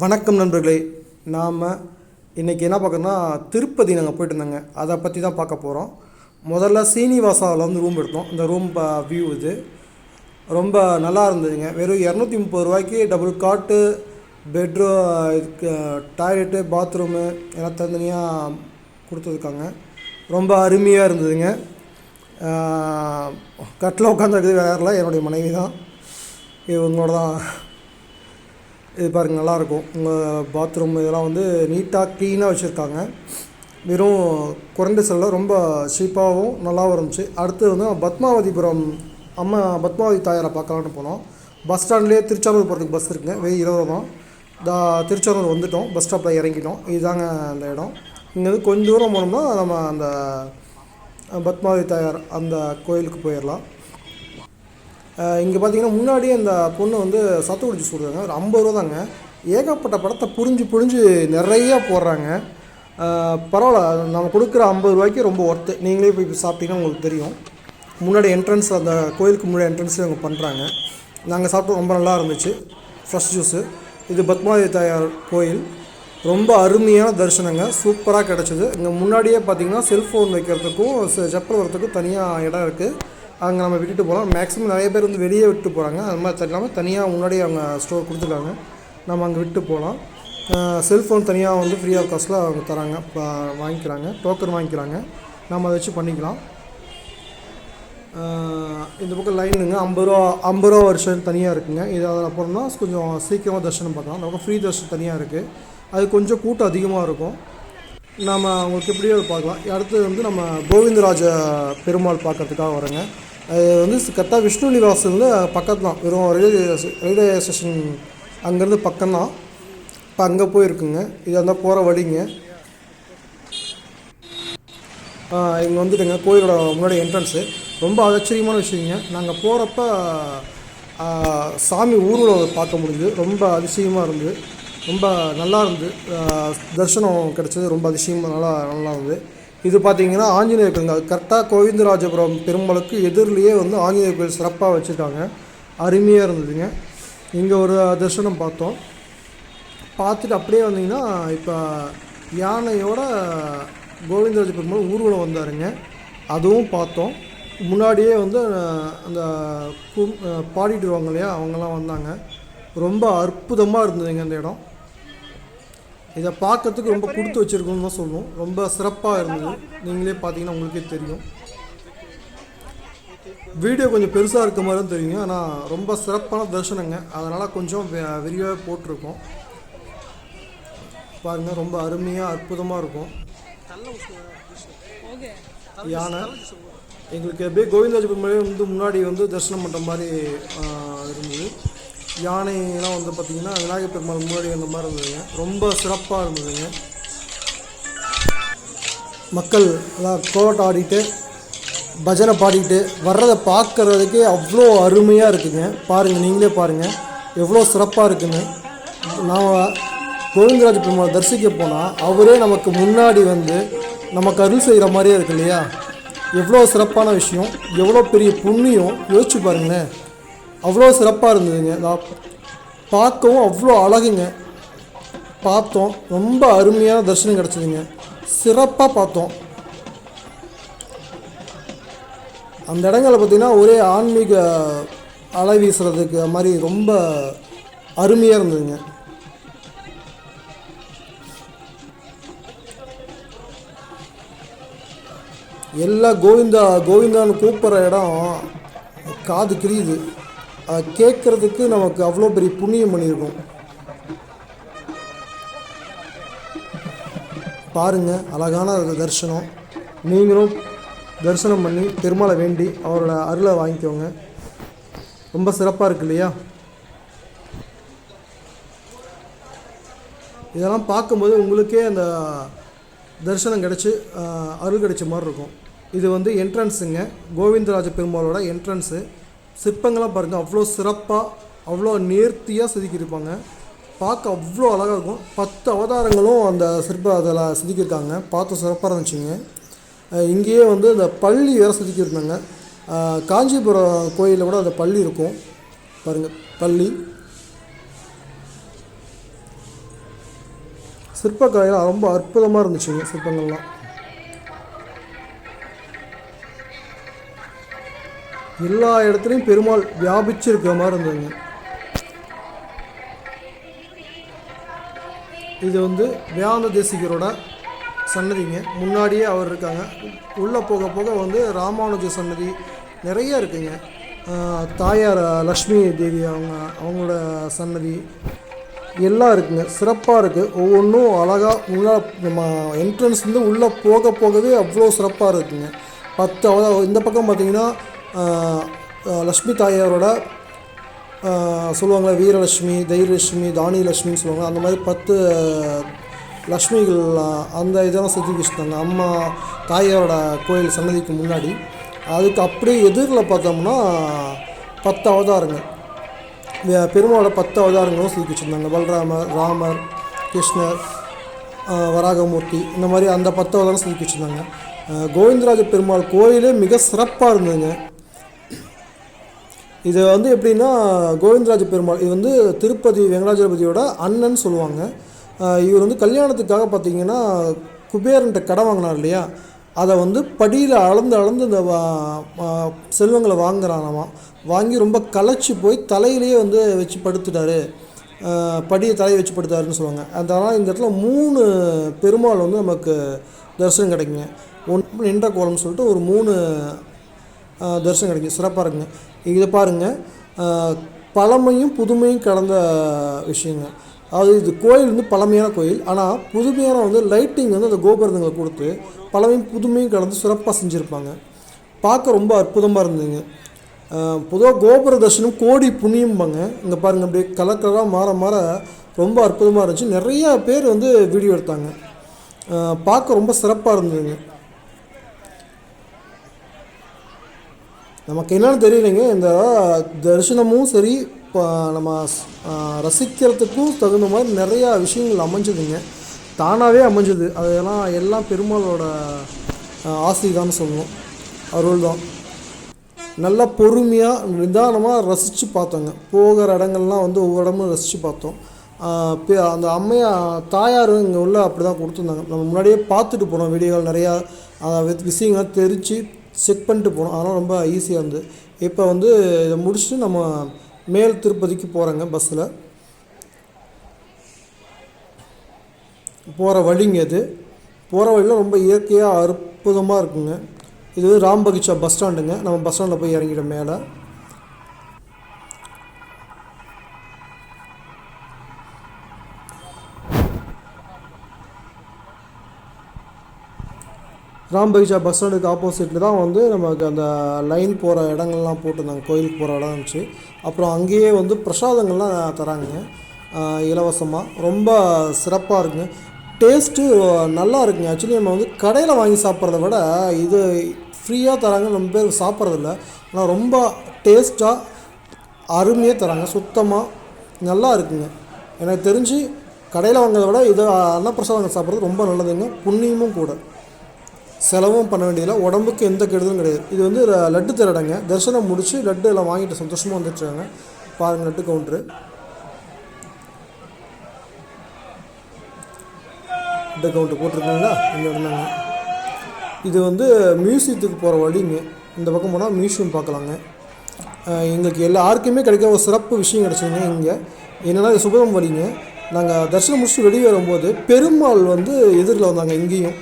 வணக்கம் நண்பர்களே நாம் இன்றைக்கி என்ன பார்க்கறோம்னா திருப்பதி நாங்கள் போயிட்டு இருந்தாங்க அதை பற்றி தான் பார்க்க போகிறோம் முதல்ல சீனிவாசாவில் வந்து ரூம் எடுத்தோம். இந்த ரூம் வியூ இது. ரொம்ப நல்லா இருந்ததுங்க. வெறும் இரநூத்தி முப்பது ரூபாய்க்கு டபுள் காட்டு பெட்ரூ இதுக்கு டாய்லெட்டு பாத்ரூமு எல்லாம் தனித்தனியாக கொடுத்துருக்காங்க. ரொம்ப அருமையாக இருந்ததுங்க. கட்டில் உட்காந்துருக்குது வேறலாம் என்னுடைய மனைவி தான். இவங்களோட தான் இது பாருங்கள் நல்லாயிருக்கும் உங்கள் பாத்ரூம் இதெல்லாம் வந்து நீட்டாக க்ளீனாக வச்சுருக்காங்க. வெறும் குறைந்த செல்ல ரொம்ப சீப்பாகவும் நல்லாவும் இருந்துச்சு. அடுத்து வந்து பத்மாவதிபுரம் அம்மா பத்மாவதி தாயாரை பார்க்கலான்னு போனோம். பஸ் ஸ்டாண்ட்லேயே திருச்சானூர் போகிறதுக்கு பஸ் இருக்குங்க. வெயில் இருபது தான். தா திருச்சானூர் வந்துட்டோம். பஸ் ஸ்டாப்பில் இறங்கிட்டோம். இதுதாங்க அந்த இடம். இங்கேருந்து கொஞ்சம் தூரம் போனோம்னா நம்ம அந்த பத்மாவதி தாயார் அந்த கோயிலுக்கு போயிடலாம். இங்கே பார்த்தீங்கன்னா முன்னாடியே அந்த பொண்ணு வந்து சத்துக்குடி குடிச்சு சொல்கிறாங்க ஒரு ஐம்பது ரூபா தாங்க. ஏகப்பட்ட படத்தை புரிஞ்சு புரிஞ்சு நிறையா போடுறாங்க. பரவாயில்ல. நம்ம கொடுக்குற ஐம்பது ரூபாய்க்கு ரொம்ப ஒர்த்து நீங்களே போய் சாப்பிட்டீங்கன்னா உங்களுக்கு தெரியும். முன்னாடி என்ட்ரன்ஸ் அந்த கோயிலுக்கு முன்னாடி என்ட்ரன்ஸில் அவங்க பண்ணுறாங்க நாங்கள் சாப்பிட்டு ரொம்ப நல்லா இருந்துச்சு. ஃப்ரெஷ் ஜூஸு இது பத்மாவதி தாயார் கோயில். ரொம்ப அருமையான தரிசனங்க. சூப்பராக கிடச்சிது. இங்கே முன்னாடியே பார்த்தீங்கன்னா செல்ஃபோன் வைக்கிறதுக்கும் செப்பல் வரத்துக்கும் தனியாக இடம் இருக்குது அங்கே நம்ம விட்டுட்டு போகலாம் மேக்ஸிமம் நிறைய பேர் வந்து வெளியே விட்டு போகிறாங்க அது மாதிரி இல்லாமல் தனியாக முன்னாடியே அவங்க ஸ்டோர் கொடுத்துருக்காங்க. நம்ம அங்கே விட்டு போகலாம் செல்ஃபோன் தனியாக வந்து ஃப்ரீ ஆஃப் காஸ்ட்டில் அவங்க தராங்க. இப்போ வாங்கிக்கிறாங்க. டோக்கன் வாங்கிக்கிறாங்க. நம்ம அதை வச்சு பண்ணிக்கலாம். இந்த பக்கம் லைனுங்க ஐம்பது ரூபா ஐம்பது ரூபா வருஷம் தனியாக இருக்குங்க. இது அதில் போனோம்னா கொஞ்சம் சீக்கிரமாக தர்ஷனம் பார்க்கலாம். அந்த பக்கம் ஃப்ரீ தர்ஷன் தனியாக இருக்குது அது கொஞ்சம் கூட்டம் அதிகமாக இருக்கும். நாம் அவங்களுக்கு எப்படியோ பார்க்கலாம். அடுத்து வந்து நம்ம கோவிந்தராஜ பெருமாள் பார்க்கறதுக்காக வரேங்க அது வந்து கரெக்டாக விஷ்ணு நிவாசிலேருந்து பக்கத்து தான் வெறும் ரயில்வே ரயில்வே ஸ்டேஷன் அங்கேருந்து பக்கம்தான். இப்போ அங்கே போயிருக்குங்க. இது அந்த போகிற வழிங்க. இங்கே வந்துட்டுங்க. கோயிலோட முன்னாடி என்ட்ரன்ஸு ரொம்ப ஆச்சரியமான விஷயங்க. நாங்கள் போகிறப்ப சாமி ஊர்வலம் பார்க்க முடியுது ரொம்ப அதிசயமாக இருந்தது. ரொம்ப நல்லா இருந்து தரிசனம் கிடச்சது ரொம்ப அதிசயமாக நல்லா நல்லா இருந்தது. இது பார்த்தீங்கன்னா ஆஞ்சநேயர் கோயில். கரெக்டாக கோவிந்தராஜபுரம் பெருமாளுக்கு எதிரிலேயே வந்து ஆஞ்சநேயர் கோயில் சிறப்பாக வச்சுருக்காங்க. அருமையாக இருந்ததுங்க. இங்கே ஒரு தரிசனம் பார்த்தோம். பார்த்துட்டு அப்படியே வந்தீங்கன்னா இப்போ யானையோட கோவிந்தராஜ பெருமாள் ஊர்வலம் வந்தாருங்க. அதுவும் பார்த்தோம். முன்னாடியே வந்து அந்த கும் பாடிட்டு வருவாங்க இல்லையா அவங்கெல்லாம் வந்தாங்க. ரொம்ப அற்புதமாக இருந்ததுங்க அந்த இடம். இதை பார்க்கறதுக்கு ரொம்ப கொடுத்து வச்சுருக்கோன்னு தான் சொல்லுவோம் ரொம்ப சிறப்பாக இருந்தது. நீங்களே பார்த்தீங்கன்னா உங்களுக்கே தெரியும். வீடியோ கொஞ்சம் பெருசாக இருக்க மாதிரி தான் தெரியும். ஆனால் ரொம்ப சிறப்பான தரிசனங்க அதனால் கொஞ்சம் வெ- விரிவாக போட்டிருக்கோம். பாருங்கள் ரொம்ப அருமையாக அற்புதமாக இருக்கும். யானை. எங்களுக்கு அப்படியே கோவிந்தாஜி பெருமாளே வந்து முன்னாடி வந்து தரிசனம் பண்ணுற மாதிரி இருந்தது. யானைலாம் வந்து பார்த்திங்கன்னா விநாயகர் பெருமாள் முன்னாடி அந்த மாதிரி இருந்ததுங்க. ரொம்ப சிறப்பாக இருந்ததுங்க. மக்கள் எல்லாம் கோவட்டம் ஆடிட்டு பஜனை பாடிட்டு வர்றதை பார்க்கறதுக்கே அவ்வளோ அருமையாக இருக்குங்க. பாருங்கள் நீங்களே பாருங்கள் எவ்வளோ சிறப்பாக இருக்குன்னு நான் கோவிந்தராஜ பெருமாள் தரிசிக்க போனால் அவரே நமக்கு முன்னாடி வந்து நமக்கு அருள் செய்கிற மாதிரியே இருக்கு இல்லையா? எவ்வளோ சிறப்பான விஷயம் எவ்வளோ பெரிய புண்ணியம். யோசிச்சு பாருங்களேன். அவ்வளோ சிறப்பாக இருந்ததுங்க. நான் பார்க்கவும் அவ்வளோ அழகுங்க. பார்த்தோம். ரொம்ப அருமையான தரிசனம் கிடச்சிதுங்க. சிறப்பாக பார்த்தோம். அந்த இடங்களில் பார்த்திங்கன்னா ஒரே ஆன்மீக அலை வீசுறதுக்கு மாதிரி ரொம்ப அருமையாக இருந்ததுங்க. எல்லா கோவிந்தா கோவிந்தான்னு கூப்பிட்ற இடம் காது கிரியுது. கேட்குறதுக்கு நமக்கு அவ்வளோ பெரிய புண்ணியம் பண்ணியிருக்கோம். பாருங்க அழகான ஒரு தரிசனம். நீங்களும் தரிசனம் பண்ணி பெருமாளை வேண்டி அவரோட அருளை வாங்கிக்கோங்க. ரொம்ப சிறப்பாக இருக்கு இல்லையா? இதெல்லாம் பார்க்கும்போது உங்களுக்கே அந்த தரிசனம் கிடச்சி அருள் கிடைச்ச மாதிரி இருக்கும். இது வந்து என்ட்ரன்ஸுங்க கோவிந்தராஜ பெருமாளோட என்ட்ரன்ஸு சிற்பங்கள்லாம் பாருங்கள் அவ்வளோ சிறப்பாக அவ்வளோ நேர்த்தியாக செதுக்கியிருப்பாங்க. பார்க்க அவ்வளோ அழகாக இருக்கும். பத்து அவதாரங்களும் அந்த சிற்ப அதில் செதுக்கியிருக்காங்க. பார்த்து சிறப்பாக இருந்துச்சுங்க. இங்கேயே வந்து இந்த பள்ளி வேறு செதுக்கியிருந்தாங்க. காஞ்சிபுரம் கோயிலில் கூட அந்த பள்ளி இருக்கும். பாருங்கள் பள்ளி. சிற்பக்கலையெல்லாம் ரொம்ப அற்புதமாக இருந்துச்சுங்க சிற்பங்கள்லாம். எல்லா இடத்துலையும் பெருமாள் வியாபிச்சிருக்கிற மாதிரி இருந்ததுங்க. இது வந்து வியாந்த தேசிகரோட சன்னதிங்க. முன்னாடியே அவர் இருக்காங்க. உள்ளே போக போக வந்து ராமானுஜ சன்னதி நிறைய இருக்குங்க. தாயார் லக்ஷ்மி தேவி அவங்க அவங்களோட சன்னதி எல்லாம் இருக்குங்க. சிறப்பாக இருக்குது ஒவ்வொன்றும் அழகாக உள்ள நம்ம என்ட்ரன்ஸ் வந்து உள்ளே போக போகவே அவ்வளோ சிறப்பாக இருக்குங்க. பத்து இந்த பக்கம் பார்த்திங்கன்னா லக்ஷ்மி தாயாரோட சொல்லுவாங்களே வீரலட்சுமி தைரியலட்சுமி தானியலட்சுமின்னு சொல்லுவாங்க அந்த மாதிரி பத்து லக்ஷ்மிகள் அந்த இதெல்லாம் செஞ்சு வச்சுருந்தாங்க அம்மா தாயாரோட கோயில் சன்னதிக்கு முன்னாடி. அதுக்கு அப்படியே எதிரில் பார்த்தோம்னா பத்து அவதாரங்கள். பெருமாளோட பத்து அவதாரங்களும் செதுக்கி வச்சுருந்தாங்க. பலராமர் ராமர் கிருஷ்ணர் வராகமூர்த்தி இந்த மாதிரி அந்த பத்து அவதாரம் செதுக்கி வச்சுருந்தாங்க. கோவிந்தராஜ பெருமாள் கோயிலே மிக சிறப்பாக இருந்ததுங்க. இது வந்து எப்படின்னா கோவிந்தராஜ பெருமாள் இது வந்து திருப்பதி வெங்கடாஜலபதியோட அண்ணன் சொல்லுவாங்க. இவர் வந்து கல்யாணத்துக்காக பார்த்தீங்கன்னா குபேரன்ட்ட கடை வாங்கினார் இல்லையா? அதை வந்து படியில் அளந்து அளந்து இந்த செல்வங்களை வாங்குறானாமா. வாங்கி ரொம்ப களைச்சி போய் தலையிலேயே வந்து வச்சு படுத்துட்டாரு. படியை தலையை வச்சு படுத்தாருன்னு சொல்லுவாங்க. அதனால் இந்த இடத்துல மூணு பெருமாள் வந்து நமக்கு தரிசனம் கிடைக்குங்க. ஒன்று நின்ற கோலம்னு சொல்லிட்டு ஒரு மூணு தரிசனம் கிடைக்கும். சிறப்பாக இருக்குங்க இதை பாருங்கள் பழமையும் புதுமையும் கலந்த விஷயங்க. அதாவது இது கோயில் வந்து பழமையான கோயில். ஆனால் புதுமையான வந்து லைட்டிங் வந்து அந்த கோபுரங்களை கொடுத்து பழமையும் புதுமையும் கலந்து சிறப்பாக செஞ்சுருப்பாங்க. பார்க்க ரொம்ப அற்புதமாக இருந்ததுங்க. பொதுவாக கோபுர தரிசனம் கோடி புண்ணியம்பாங்க. இங்கே பாருங்கள் அப்படியே கலர் கலராக மாற மாற ரொம்ப அற்புதமாக இருந்துச்சு. நிறையா பேர் வந்து வீடியோ எடுத்தாங்க. பார்க்க ரொம்ப சிறப்பாக இருந்ததுங்க. நமக்கு என்னென்னு தெரியலைங்க. இந்த தரிசனமும் சரி இப்போ நம்ம ரசிக்கிறதுக்கும் தகுந்த மாதிரி நிறையா விஷயங்கள் அமைஞ்சதுங்க. தானாகவே அமைஞ்சது. அதெல்லாம் எல்லாம் பெருமாளோட ஆசை சொல்லணும் அருள் தான் நல்லா பொறுமையாக நிதானமாக ரசித்து பார்த்தோங்க. போகிற இடங்கள்லாம் வந்து ஒவ்வொரு இடமும் ரசித்து பார்த்தோம். பே- அந்த அம்மையா தாயார் இங்கே உள்ள அப்படி தான் கொடுத்துருந்தாங்க. நம்ம முன்னாடியே பார்த்துட்டு போனோம். வீடியோகள் நிறையா விஷயங்கள் தெரித்து செக் பண்ணிட்டு போனோம். அதெல்லாம் ரொம்ப ஈஸியாக இருந்தது. இப்போ வந்து இதை முடிச்சுட்டு நம்ம மேல் திருப்பதிக்கு போகிறோங்க பஸ்ஸில் போகிற வழிங்க இது. போகிற வழியில் ரொம்ப இயற்கையாக அற்புதமாக இருக்குங்க. இது ராம்பகிச்சா பஸ் ஸ்டாண்டுங்க நம்ம பஸ் ஸ்டாண்டில் போய் இறங்கிட்டோம் மேலே. ராம்பகிச்சா பஸ் ஸ்டாண்டுக்கு ஆப்போசிட்டில் தான் வந்து நமக்கு அந்த லைன் போகிற இடங்கள்லாம் போட்டிருந்தாங்க. கோயிலுக்கு போகிற இடம் இருந்துச்சு. அப்புறம் அங்கேயே வந்து பிரசாதங்கள்லாம் தராங்க. இலவசமாக ரொம்ப சிறப்பாக இருக்குங்க. டேஸ்ட்டு நல்லா இருக்குங்க. ஆக்சுவலி நம்ம வந்து கடையில் வாங்கி சாப்பிட்றத விட இது ஃப்ரீயாக தராங்க. ரொம்ப பேர் சாப்பிட்றதில்ல. ஆனால் ரொம்ப டேஸ்ட்டாக அருமையாக தராங்க. சுத்தமாக நல்லா இருக்குங்க. எனக்கு தெரிஞ்சு கடையில் வாங்குறத விட இதை அன்னப்பிரசாதங்கள் சாப்பிட்றது ரொம்ப நல்லதுங்க. புண்ணியமும் கூட. செலவும் பண்ண வேண்டியதில்லை. உடம்புக்கு எந்த கெடுதலும் கிடையாது. இது வந்து லட்டு திரடங்க. தரிசனம் முடித்து லட்டு எல்லாம் வாங்கிட்டு சந்தோஷமாக வந்துட்டுருக்காங்க. பாருங்கள் லட்டு கவுண்ட்ரு. லட்டு கவுண்ட்ரு போட்டிருக்காங்களா? இங்கே இருந்தாங்க இது வந்து மியூசியத்துக்கு போகிற வழிங்க. இந்த பக்கம் போனால் மியூசியம் பார்க்கலாங்க. எங்களுக்கு எங்களுக்கு எல்லாருக்குமே கிடைக்கிற ஒரு சிறப்பு விஷயம் கிடச்சிங்க இங்கே. என்னென்னா இது சுபதம் வழிங்க. நாங்கள் தரிசனம் முடிச்சு வெளியே வரும்போது பெருமாள் வந்து எதிரில் வந்தாங்க இங்கேயும்.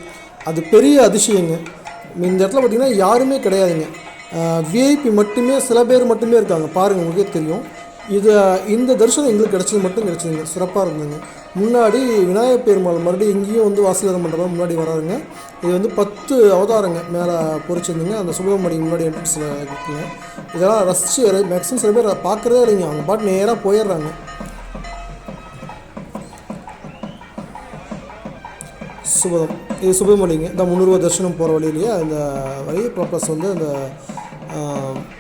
அது பெரிய அதிசயங்க. இந்த இடத்துல பார்த்தீங்கன்னா யாருமே கிடையாதுங்க. விஐபி மட்டுமே சில பேர் மட்டுமே இருக்காங்க. பாருங்கள் உங்களுக்கே தெரியும். இது இந்த தரிசனம் எங்களுக்கு கிடச்சது மட்டும் கிடச்சிதுங்க. சிறப்பாக இருந்ததுங்க. முன்னாடி விநாயகர் பெருமாள் மறுபடியும் இங்கேயும் வந்து வாசீகரம் மண்டபம் முன்னாடி வராருங்க. இது வந்து பத்து அவதாரங்க மேலே பொறிச்சிருந்துங்க. அந்த சுப்பிரமணியம் முன்னாடி என்ட்ரன்ஸில் இருக்குங்க. இதெல்லாம் ரசித்து மேக்ஸிமம் சில பேர் பார்க்குறதே இல்லைங்க. அவங்க பாட்டு நேராக போயிடுறாங்க. சுபதம். இது சுபமணிங்க இந்த முந்நூறுவா தர்ஷனம் போகிற வழியிலேயே அந்த வழி ப்ளஸ் வந்து அந்த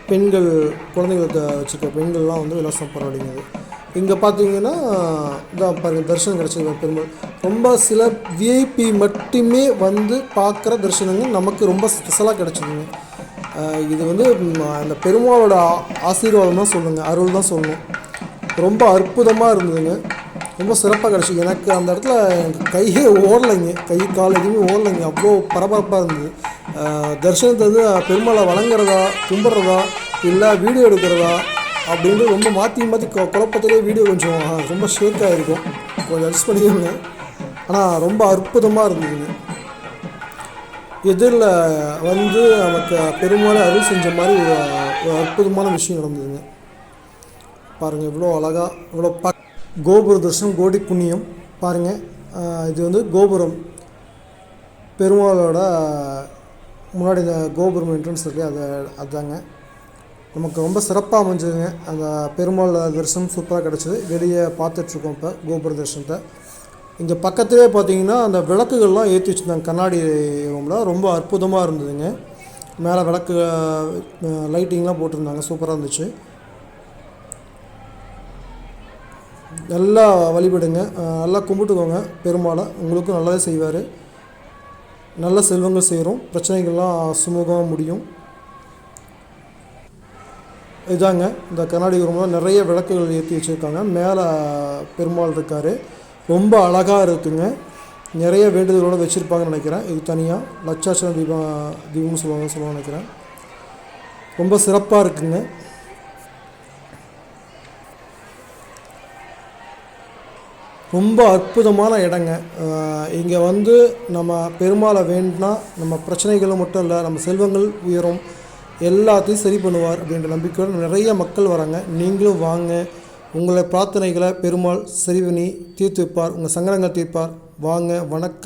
பெண்கள் குழந்தைங்களுக்கு வச்சுருக்க பெண்கள்லாம் வந்து இலவசம் போகிற வழிங்க இங்கே பார்த்தீங்கன்னா இதான் பாருங்கள் தரிசனம் கிடச்சது பெருமாள். ரொம்ப சில விஐபி மட்டுமே வந்து பார்க்குற தரிசனங்கள் நமக்கு ரொம்ப ஸ்பெஷலாக கிடச்சிதுங்க இது வந்து அந்த பெருமாளோட ஆ- ஆசீர்வாதம் தான் சொல்லுங்கள் அருள் தான் சொல்லணும் ரொம்ப அற்புதமாக இருந்ததுங்க. ரொம்ப சிறப்பாக கிடச்சி. எனக்கு அந்த இடத்துல கையே ஓடலைங்க. கை கால் எதுவுமே ஓடலைங்க. அவ்வளோ பரபரப்பாக இருந்தது. தரிசனத்தை வந்து பெருமாளை வழங்குறதா கும்பிட்றதா இல்லை வீடியோ எடுக்கிறதா அப்படின்ட்டு ரொம்ப மாற்றி மாற்றி குழப்பத்திலே வீடியோ கொஞ்சம் ரொம்ப ஷேக்காக இருக்கும் கொஞ்சம் அட்ஜஸ்ட் பண்ணிக்கோங்க. ஆனால் ரொம்ப அற்புதமாக இருந்ததுங்க. எதிரில் வந்து நமக்கு பெருமாளை அருள் செஞ்ச மாதிரி ஒரு அற்புதமான விஷயம் நடந்ததுங்க. பாருங்கள் இவ்வளோ அழகாக இவ்வளோ பக் கோபுர தர்ஷனம் கோடி புண்ணியம். பாருங்கள் இது வந்து கோபுரம். பெருமாளோட முன்னாடி இந்த கோபுரம் என்ட்ரன்ஸ் இருக்குது அது அதாங்க. நமக்கு ரொம்ப சிறப்பாக அமைஞ்சதுங்க. அந்த பெருமாள் தரிசனம் சூப்பராக கிடச்சிது. வெளியே பார்த்துட்ருக்கோம் இப்போ கோபுர தரிசனத்தை. இங்கே பக்கத்துலேயே பார்த்தீங்கன்னா அந்த விளக்குகள்லாம் ஏற்றி வச்சுருந்தாங்க. கண்ணாடி ரூமில். ரொம்ப அற்புதமாக இருந்ததுங்க. மேலே விளக்கு லைட்டிங்லாம் போட்டிருந்தாங்க. சூப்பராக இருந்துச்சு. நல்லா வழிபடுங்க. நல்லா கும்பிட்டுக்கோங்க பெருமாளை. உங்களுக்கும் நல்லதே செய்வார். நல்ல செல்வங்கள் செய்கிறோம் பிரச்சனைகள்லாம் சுமூகமாக முடியும். இதாங்க இந்த கண்ணாடி ரூமில் நிறைய விளக்குகள் ஏற்றி வச்சுருக்காங்க. மேலே பெருமாள் இருக்கார். ரொம்ப அழகாக இருக்குங்க. நிறைய வேண்டுதலோடு வச்சுருப்பாங்கன்னு நினைக்கிறேன். இது தனியாக லட்சாட்சர தீபம் தீபம்னு சொல்லுவாங்க சொல்லுவாங்க நினைக்கிறேன். ரொம்ப சிறப்பாக இருக்குங்க. ரொம்ப அற்புதமான இடங்க. இங்கே வந்து நம்ம பெருமாளை வேண்டினா நம்ம பிரச்சனைகளும் மட்டும் இல்லை நம்ம செல்வங்கள் உயரும் எல்லாத்தையும் சரி பண்ணுவார் அப்படின்ற நம்பிக்கையோடு நிறைய மக்கள் வராங்க. நீங்களும் வாங்க. உங்களை பிரார்த்தனைகளை பெருமாள் சரி பண்ணி தீர்த்து வைப்பார். உங்கள் சங்கடங்கள் தீர்ப்பார். வாங்க வணக்கம்.